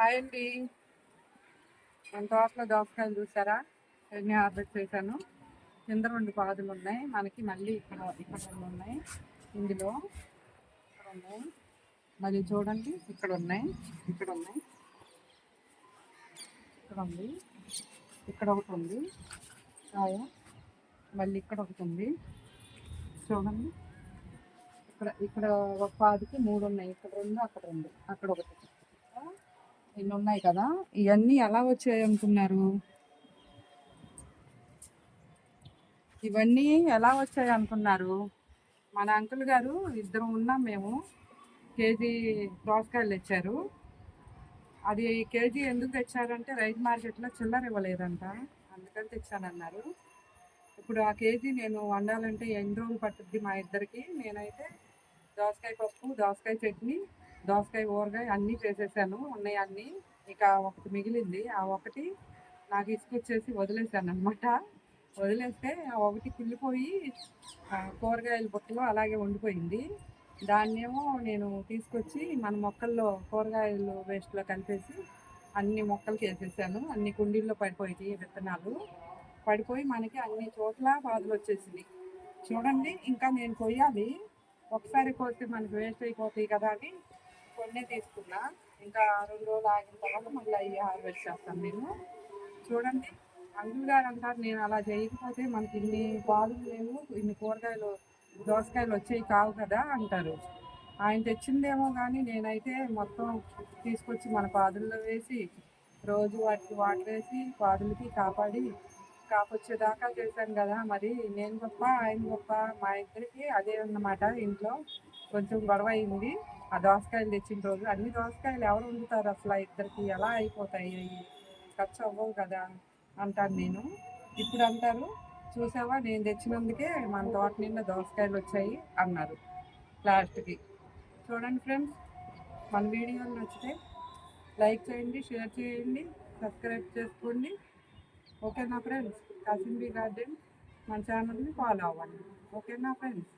Hi అండి. మన తోటలో దోసకాయలు చూసారా? ఎన్ని ఆర్డర్ చేశాను కింద రెండు పాదులు ఉన్నాయి. మనకి మళ్ళీ ఇక్కడ ఇక్కడ రెండు ఉన్నాయి. ఇందులో ఇక్కడ ఉన్నాయి. మళ్ళీ చూడండి ఇక్కడ ఉన్నాయి ఇక్కడ ఉన్నాయి ఇక్కడ ఉంది ఇక్కడ ఒకటి ఉంది. కాయ మళ్ళీ ఇక్కడ ఒకటి ఉంది. చూడండి. ఇక్కడ ఇక్కడ ఒక పాదికి మూడు ఉన్నాయి. ఇక్కడ రెండు అక్కడ రెండు అక్కడ ఒకటి. ఇన్ని ఉన్నాయి కదా? ఇవన్నీ ఎలా వచ్చాయి అనుకున్నారు? ఇవన్నీ ఎలా వచ్చాయి అనుకున్నారు? మన అంకుల్ గారు ఇద్దరు ఉన్నాం మేము. కేజీ దోసకాయలు తెచ్చారు. అది కేజీ ఎందుకు తెచ్చారంటే రైతు మార్కెట్లో చిల్లర ఇవ్వలేదంట. అందుకని తెచ్చానన్నారు. ఇప్పుడు ఆ కేజీ నేను వండాలంటే ఎన్ని రోజులు పట్టుద్ది మా ఇద్దరికి? నేనైతే దోసకాయ పప్పు దోసకాయ చట్నీ దోసకాయ ఊరగాయ అన్నీ చేసేసాను. ఉన్నాయి అన్నీ ఇక ఒకటి మిగిలింది. ఆ ఒకటి నాకు ఇసుకొచ్చేసి వదిలేసాను అనమాట వదిలేస్తే ఆ ఒకటి కుళ్ళిపోయి కూరగాయల బుట్టలో అలాగే ఉండిపోయింది. దాన్నేమో నేను తీసుకొచ్చి మన మొక్కల్లో కూరగాయలు వేస్ట్లో కలిపేసి అన్ని మొక్కలకి వేసేసాను. అన్ని కుండీల్లో పడిపోయి విత్తనాలు. పడిపోయి మనకి అన్ని చోట్ల బాధలు వచ్చేసింది చూడండి ఇంకా నేను కొయ్యాలి. ఒకసారి కోస్తే మనకి వేస్ట్ అయిపోతాయి కదా అని కొన్ని తీసుకున్నా. ఇంకా రెండు రోజులు ఆగిన తర్వాత మళ్ళీ అవి హార్వెస్ట్ చేస్తాను నేను చూడండి అంకుల్ గారు అంటారు నేను అలా చేయకపోతే మనకి ఇన్ని పాలు లేవు ఇన్ని కూరగాయలు దోసకాయలు వచ్చేవి కావు కదా అంటారు. ఆయన తెచ్చిందేమో కానీ నేనైతే మొత్తం తీసుకొచ్చి మన పాదుల్లో వేసి రోజు వాటికి వాటర్ వేసి పాదులకి కాపాడి కాపొచ్చేదాకా చేశాను కదా మరి. నేను గొప్ప ఆయన గొప్ప మా ఇద్దరికి అదే అన్నమాట. ఇంట్లో కొంచెం గొడవ అయింది. ఆ దోసకాయలు తెచ్చిన రోజు అన్ని దోసకాయలు ఎవరు వండుతారు అసలు ఇద్దరికి? ఎలా అయిపోతాయి? అవి ఖర్చు అవ్వవు కదా అంటాను నేను. ఇప్పుడు అంటారు చూసావా? నేను తెచ్చినందుకే మన తోట నిండా దోసకాయలు వచ్చాయి అన్నారు లాస్ట్కి. చూడండి ఫ్రెండ్స్ మన వీడియోలు నచ్చితే లైక్ చేయండి షేర్ చేయండి సబ్స్క్రైబ్ చేసుకోండి. ఓకేనా ఫ్రెండ్స్? కాసింబీ గార్డెన్ మన ఛానల్ని ఫాలో అవ్వండి. ఓకేనా ఫ్రెండ్స్?